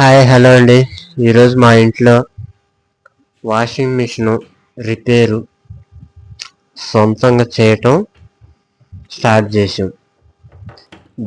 Hi hello అండి. ఈరోజు మా ఇంట్లో వాషింగ్ మిషన్ రిపేరు సొంతంగా చేయటం స్టార్ట్ చేసాం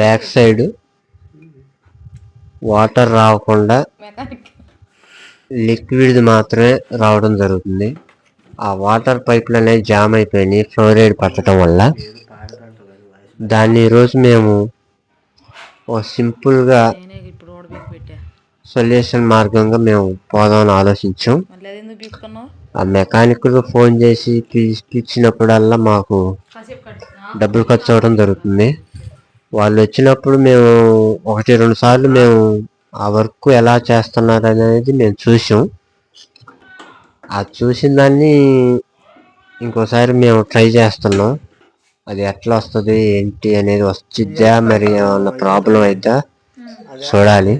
బ్యాక్ సైడ్ వాటర్ రావకుండా లిక్విడ్ మాత్రమే రావడం జరుగుతుంది. ఆ వాటర్ పైప్లు అనేవి జామ్ అయిపోయినాయి ఫ్లోరైడ్ పట్టడం వల్ల. దాన్ని ఈరోజు మేము ఓ సింపుల్గా నేనే ఇప్పుడు ఓడి బీక్ పెట్టా సొల్యూషన్ మార్గంగా మేము పోదామని ఆలోచించాం. ఆ మెకానిక్ ఫోన్ చేసి ఇచ్చినప్పుడల్లా మాకు డబ్బులు ఖర్చు అవడం జరుగుతుంది. వాళ్ళు వచ్చినప్పుడు మేము ఒకటి రెండు సార్లు మేము ఆ వర్క్ ఎలా చేస్తున్నారు అనేది మేము చూసాం. ఆ చూసిన దాన్ని ఇంకోసారి మేము ట్రై చేస్తున్నాం. అది ఎట్లా వస్తుంది ఏంటి అనేది వచ్చిద్దా మరి ఏమన్నా ప్రాబ్లం అయిద్దా చూడాలి.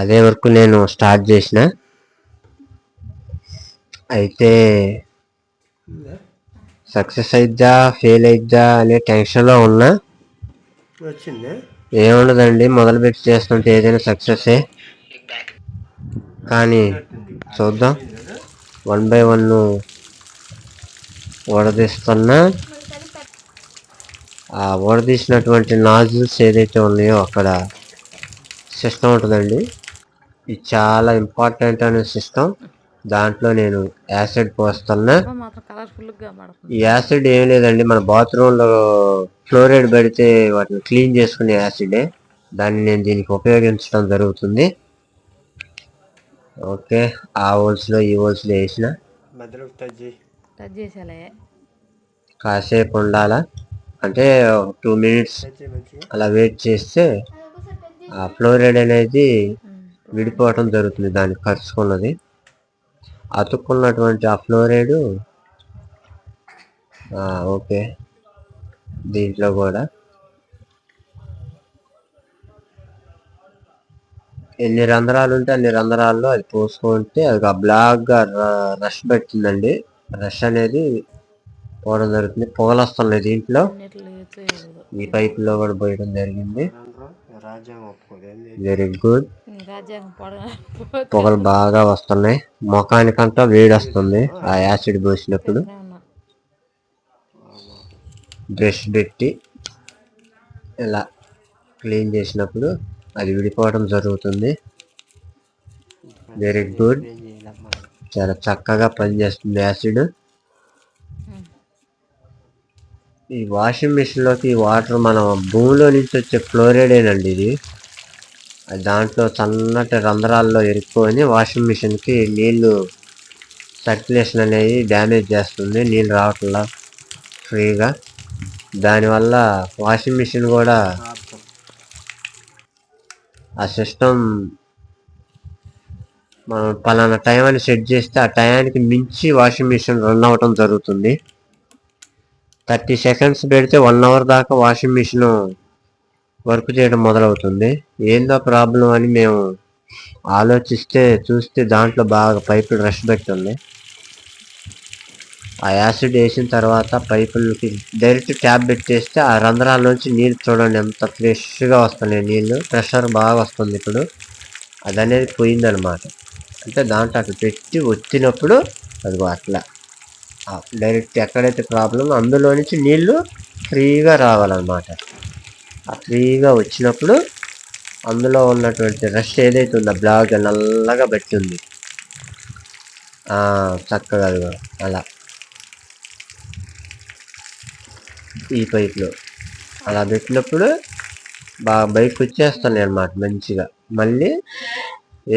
అదే వరకు నేను స్టార్ట్ చేసిన. అయితే సక్సెస్ అయిద్దా ఫెయిల్ అయిద్దా అనే టెన్షన్లో ఉన్నా. ఏముండదండి మొదలుపెట్టి చేస్తుంటే ఏదైనా సక్సెస్ కానీ చూద్దాం. వన్ బై వన్ వడదీస్తున్నా ఆ వడదీసినటువంటి నాజిల్స్ ఏదైతే ఉన్నాయో అక్కడ సిస్టమ్ ఉంటుందండి. ఇది చాలా ఇంపార్టెంట్ అనే సిస్టమ్ దాంట్లో నేను యాసిడ్ పోస్తున్నా. ఈ యాసిడ్ ఏం లేదండి. మన బాత్రూంలో ఫ్లోరైడ్ పడితే వాటిని క్లీన్ చేసుకునే యాసిడే దాన్ని నేను దీనికి ఉపయోగించడం జరుగుతుంది. ఓకే ఆ హోల్స్లో ఈ హోల్స్లో వేసిన. కాసేపు ఉండాలా? అంటే టూ మినిట్స్ అలా వెయిట్ చేస్తే ఫ్లోరైడ్ అనేది విడిపోవటం జరుగుతుంది దానికి ఖర్చుకున్నది అతుక్కున్నటువంటి ఆ ఫ్లోరైడ్ ఓకే. దీంట్లో కూడా ఎన్ని రంధ్రాలు ఉంటే అన్ని రంధ్రాల్లో అది పోసుకుంటే అది ఆ బ్లాక్గా రష్ పెట్టిందండి. రష్ అనేది పోవడం జరుగుతుంది. పొగలు వస్తున్నాయి దీంట్లో ఈ పైపులో కూడా పోయడం జరిగింది. వెరీ గుడ్ పొగలు బాగా వస్తున్నాయి. ముఖానికంతా వేడి వస్తుంది ఆ యాసిడ్ పోసినప్పుడు. బ్రష్ పెట్టి ఇలా క్లీన్ చేసినప్పుడు అది విడిపోవడం జరుగుతుంది. వెరీ గుడ్ చాలా చక్కగా పనిచేస్తుంది యాసిడ్. ఈ వాషింగ్ మిషన్లోకి వాటర్ మనం భూమిలో నుంచి వచ్చే ఫ్లోరైడేనండి ఇది. దాంట్లో సన్నటి రంధ్రాల్లో ఇరుక్కొని వాషింగ్ మిషన్కి నీళ్ళు సర్క్యులేషన్ అనేది డ్యామేజ్ చేస్తుంది నీళ్ళు రావట్లా ఫ్రీగా. దానివల్ల వాషింగ్ మిషన్ కూడా ఆ సిస్టమ్ మనం పలానా టైం అని సెట్ చేస్తే ఆ టయానికి మించి వాషింగ్ మిషన్ రన్ అవ్వటం జరుగుతుంది. థర్టీ సెకండ్స్ పెడితే వన్ అవర్ దాకా వాషింగ్ మిషన్ వర్క్ చేయడం మొదలవుతుంది. ఏందో ప్రాబ్లం అని మేము ఆలోచిస్తే చూస్తే దాంట్లో బాగా పైపులు రష్ పెట్టుంది ఆ యాసిడ్ వేసిన తర్వాత పైపులకి డైరెక్ట్ ట్యాప్ పెట్టేస్తే ఆ రంధ్రాల నుంచి నీళ్ళు చూడండి ఎంత ఫ్రెష్గా వస్తున్నాయి నీళ్ళు. ప్రెషర్ బాగా వస్తుంది ఇప్పుడు. అది అనేది పోయిందనమాట. అంటే దాంట్లో అట్లా పెట్టి వచ్చినప్పుడు అది అట్లా. డైరెక్ట్ ఎక్కడైతే ప్రాబ్లం అందులో నుంచి నీళ్ళు ఫ్రీగా రావాలన్నమాట. ఆ ఫ్రీగా వచ్చినప్పుడు అందులో ఉన్నటువంటి రష్ ఏదైతే ఉందో బ్లాక్ నల్లగా పెట్టి ఉంది చక్కగా అలా. ఈ పైప్లో అలా పెట్టినప్పుడు బాగా బయటకు వచ్చేస్తున్నాయి అన్నమాట మంచిగా. మళ్ళీ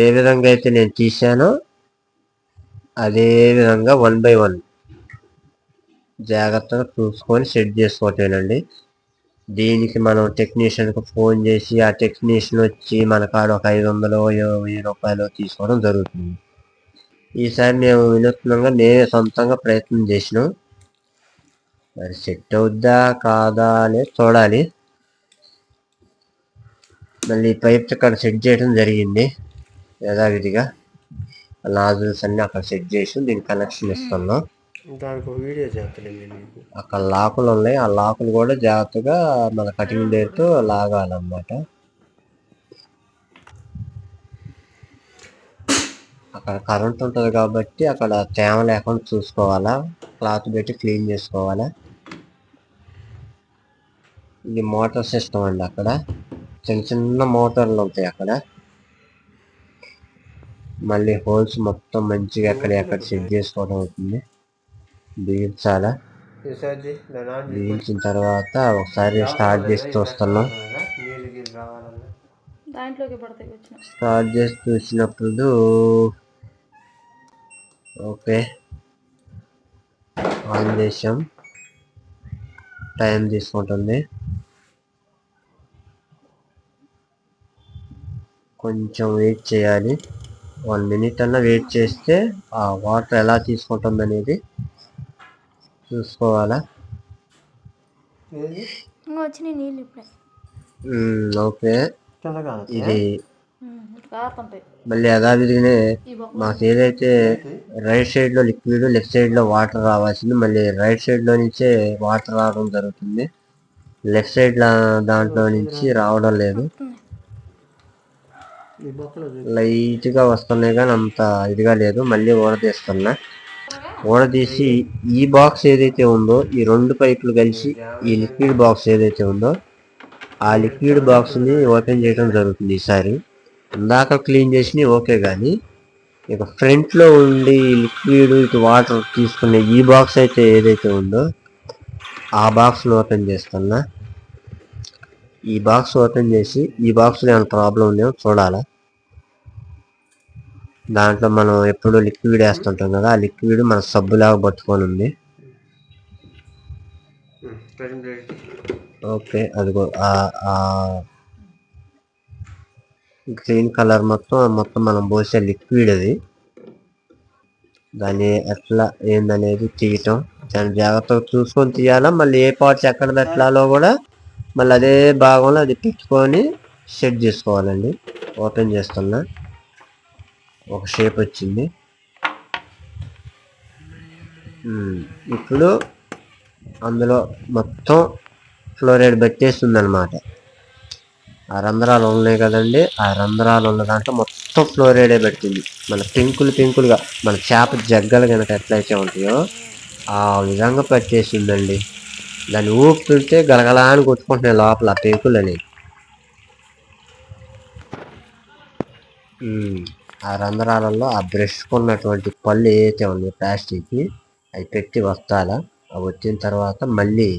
ఏ విధంగా అయితే నేను తీసానో అదే విధంగా వన్ బై వన్ జాగ్రత్తగా చూసుకొని సెట్ చేసుకోవటేనండి దీనికి మనం టెక్నీషియన్కి ఫోన్ చేసి ఆ టెక్నీషియన్ వచ్చి మన కాడ ఒక ఐదు వందలు వెయ్యి రూపాయలు తీసుకోవడం జరుగుతుంది. ఈసారి మేము వినూత్నంగా నేనే సొంతంగా ప్రయత్నం చేసినాం మరి సెట్ అవుద్దా కాదా అనేది చూడాలి. మళ్ళీ పైప్స్ అక్కడ సెట్ చేయడం జరిగింది యథావిధిగా. నాజుల్స్ అన్నీ అక్కడ సెట్ చేసి దీనికి కనెక్షన్ ఇస్తున్నాం. దానికి ఒక వీడియో చేస్తానండి మీకు. అక్కడ లాకులు ఉన్నాయి. ఆ లాకులు కూడా జాగ్రత్తగా మన కటింగ్ డేట్తో లాగాలన్నమాట. అక్కడ కరెంట్ ఉంటుంది కాబట్టి అక్కడ తేమ లేకుండా చూసుకోవాలా? క్లాత్ పెట్టి క్లీన్ చేసుకోవాలా? ఇది మోటార్ సిస్టమ్ అండి అక్కడ. చిన్న చిన్న మోటార్లు ఉంటాయి అక్కడ. మళ్ళీ హోల్స్ మొత్తం మంచిగా ఎక్కడ ఎక్కడ సెట్ చేసుకోవడం అవుతుంది. బిగించాలా? బిగించిన తర్వాత ఒకసారి స్టార్ట్ చేసి చూస్తున్నాం. స్టార్ట్ చేసి చూసినప్పుడు ఓకే. ఆన్ చేసాం. టైం తీసుకుంటుంది. కొంచెం వెయిట్ చేయాలి. వన్ మినిట్ అన్న వెయిట్ చేస్తే ఆ వాటర్ ఎలా తీసుకుంటుంది అనేది చూసుకోవాలా? వచ్చినాయి నీళ్ళు ఇప్పుడే. ఓకే. ఇది మళ్ళీ యథావిధిగానే మాకు ఏదైతే రైట్ సైడ్లో లిక్విడ్ లెఫ్ట్ సైడ్లో వాటర్ రావాల్సింది మళ్ళీ రైట్ సైడ్లో నుంచే వాటర్ రావడం జరుగుతుంది. లెఫ్ట్ సైడ్ దాంట్లో నుంచి రావడం లేదు. లైట్గా వస్తున్నాయి కానీ అంత ఇదిగా లేదు. మళ్ళీ ఊడదీస్తున్నా ఓడదీసి ఈ బాక్స్ ఏదైతే ఉందో ఈ రెండు పైపులు కలిసి ఈ లిక్విడ్ బాక్స్ ఏదైతే ఉందో ఆ లిక్విడ్ బాక్స్ని ఓపెన్ చేయడం జరుగుతుంది ఈసారి. ఇందాక క్లీన్ చేసి ఓకే కానీ ఇక ఫ్రంట్లో ఉండి లిక్విడ్ ఇటు వాటర్ తీసుకునే ఈ బాక్స్ అయితే ఏదైతే ఉందో ఆ బాక్స్ ఓపెన్ చేస్తున్నా. ఈ బాక్స్ ఓపెన్ చేసి ఈ బాక్స్లో ఏమైనా ప్రాబ్లం ఉందేమో చూడాలా. దాంట్లో మనం ఎప్పుడు లిక్విడ్ వేస్తుంటాం కదా ఆ లిక్విడ్ మన సబ్బులాగా పట్టుకొని ఉంది. ఓకే అదిగో గ్రీన్ కలర్ మొత్తం మొత్తం మనం పోసే లిక్విడ్ అది. దాన్ని ఎట్లా ఏందనేది తీయటం. దాన్ని జాగ్రత్తగా చూసుకొని తీయాలా? మళ్ళీ ఏ పార్ట్స్ ఎక్కడ పెట్టాలో కూడా మళ్ళీ అదే భాగంలో అది పెట్టుకొని సెట్ చేసుకోవాలండి. ఓపెన్ చేస్తున్నా. ఒక షేప్ వచ్చింది. ఇప్పుడు అందులో మొత్తం ఫ్లోరైడ్ పెట్టేస్తుంది అనమాట ఆ రంధ్రాలు ఉన్నాయి కదండి ఆ రంధ్రాలు ఉన్న దాంట్లో మొత్తం ఫ్లోరైడే పెట్టింది. మన పింకులు పింకులుగా మన చేప జగ్గలు కనుక ఎట్లయితే ఉంటాయో ఆ విధంగా పట్టేసిందండి దాన్ని ఊపితే గలగలా అని కొట్టుకుంటున్నాయి లోపల ఆ అనేవి ఆ రంధ్రాలలో ఆ బ్రష్ ఉన్నటువంటి పళ్ళు ఏదైతే ఉంది ప్లాస్టిక్కి అవి పెట్టి వస్తాలా. అవి వచ్చిన తర్వాత మళ్ళీ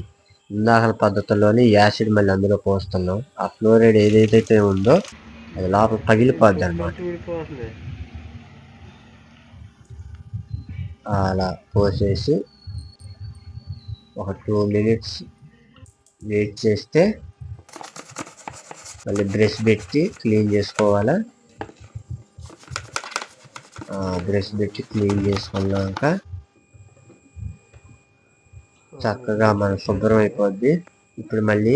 ఇందాకల పద్ధతిలోనే యాసిడ్ మళ్ళీ అందులో పోస్తున్నాం. ఆ ఫ్లోరైడ్ ఏదైతే ఉందో అది లోపల పగిలిపోద్ది అనమాట అలా పోసేసి ఒక టూ మినిట్స్ వెయిట్ చేస్తే మళ్ళీ బ్రష్ పెట్టి క్లీన్ చేసుకోవాలా. బ్రష్ పెట్టి క్లీన్ చేసుకున్నాక చక్కగా మన శుభ్రం అయిపోద్ది. ఇప్పుడు మళ్ళీ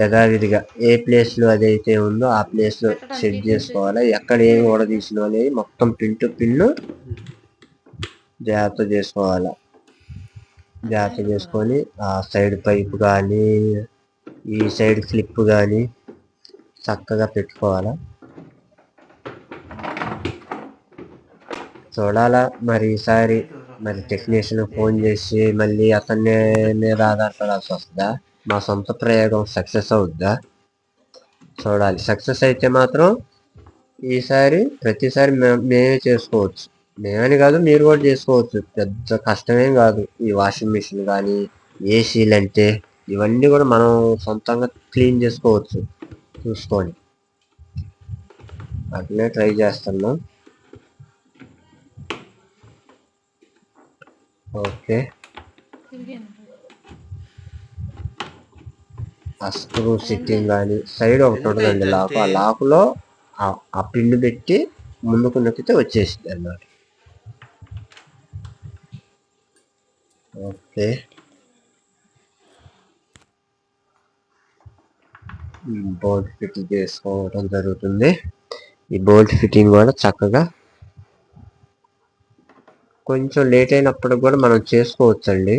యథావిధిగా ఏ ప్లేస్లో అదైతే ఉందో ఆ ప్లేస్లో సెట్ చేసుకోవాలి. ఎక్కడ ఏమి ఊడదీసిన అనేది మొత్తం పిన్ టు పిన్ను జాగ్రత్త చేసుకోవాలి. జాగ్రత్త చేసుకొని ఆ సైడ్ పైప్ కానీ ఈ సైడ్ క్లిప్ కానీ చక్కగా పెట్టుకోవాలా. చూడాలా? మరి ఈసారి మరి టెక్నీషియన్ ఫోన్ చేసి మళ్ళీ అతన్ని మీద ఆధారపడాల్సి వస్తుందా? మా సొంత ప్రయోగం సక్సెస్ అవుద్దా? చూడాలి. సక్సెస్ అయితే మాత్రం ఈసారి ప్రతిసారి మేమే చేసుకోవచ్చు. మేమని కాదు మీరు కూడా చేసుకోవచ్చు. పెద్ద కష్టమేం కాదు. ఈ వాషింగ్ మిషన్ కానీ ఏసీలు అంటే ఇవన్నీ కూడా మనం సొంతంగా క్లీన్ చేసుకోవచ్చు. చూసుకొని అట్లనే ట్రై చేస్తున్నాం. ఆ స్క్రూ సిట్టింగ్ కానీ సైడ్ ఒకటి ఉంటుందండి లాక్ ఆ లాకులో ఆ- ఆ పిన్ పెట్టి ముందుకు నొక్కితే వచ్చేసింది అన్నమాట. ఓకే. బోల్ట్ ఫిట్ చేసుకోవడం జరుగుతుంది. ఈ బోల్ట్ ఫిట్టింగ్ కూడా చక్కగా కొంచెం లేట్ అయినప్పుడు కూడా మనం చేసుకోవచ్చండి.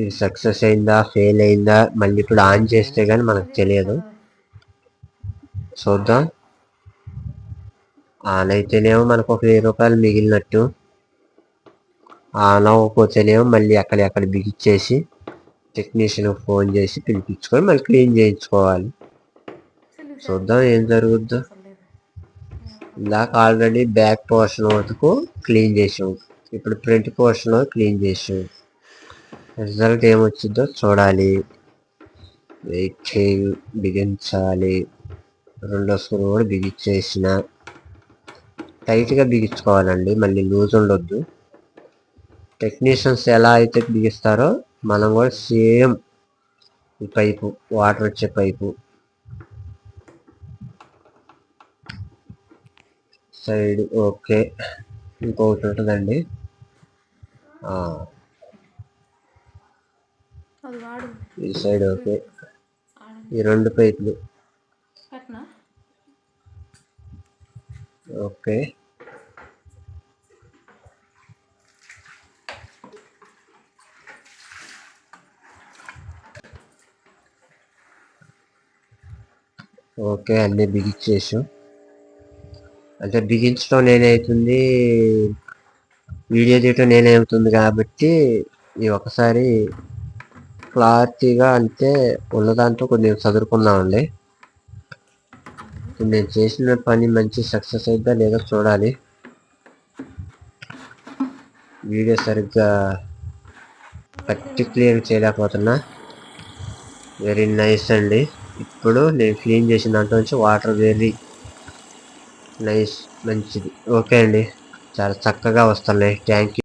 ఇది సక్సెస్ అయిందా ఫెయిల్ అయిందా మళ్ళీ ఇప్పుడు ఆన్ చేస్తే కానీ మనకు తెలియదు. చూద్దాం. ఆన్ అయితేనేమో మనకు ఒక వెయ్యి రూపాయలు మిగిలినట్టు. ఆన్ అవ్వకపోతేనేమో మళ్ళీ అక్కడెక్కడ బిగిచ్చేసి టెక్నీషియన్ ఫోన్ చేసి పిలిపించుకొని మళ్ళీ క్లీన్ చేయించుకోవాలి. చూద్దాం ఏం జరుగుద్దో. ఇందాక ఆల్రెడీ బ్యాక్ పోర్షన్ వరకు క్లీన్ చేసాం. ఇప్పుడు ప్రింట్ పోర్షన్ క్లీన్ చేసాం. రిజల్ట్ ఏమొచ్చిందో చూడాలి. వెయిట్ చేయి బిగించాలి రెండో స్క్రూ కూడా బిగించేసిన. టైట్గా బిగించుకోవాలండి మళ్ళీ లూజ్ ఉండొద్దు. టెక్నీషియన్స్ ఎలా అయితే బిగిస్తారో మనం కూడా సేమ్ ఈ పైపు వాటర్ వచ్చే పైపు సైడ్ ఓకే. ఇంకొకటి ఉంటుందండి ఈ సైడ్ ఓకే. ఈ రెండు పైపులు ఓకే. ఓకే అన్నీ బిగించేసాం అంటే బిగించడం నేనవుతుంది వీడియో తీయటం నేనే అవుతుంది కాబట్టి ఈ ఒకసారి క్లారిటీగా అంటే ఉన్న దాంట్లో కొద్దిగా చదువుకుందామండి ఇప్పుడు నేను చేసిన పని మంచి సక్సెస్ అయిద్దా లేదో చూడాలి. వీడియో సరిగ్గా పర్టిక్యులర్ చేయలేకపోతున్నా. వెరీ నైస్ అండి. ఇప్పుడు నేను క్లీన్ చేసిన దాంట్లో నుంచి వాటర్ వెరీ నైస్ మంచిది. ఓకే అండి. చాలా చక్కగా వస్తున్నాయి థ్యాంక్ యూ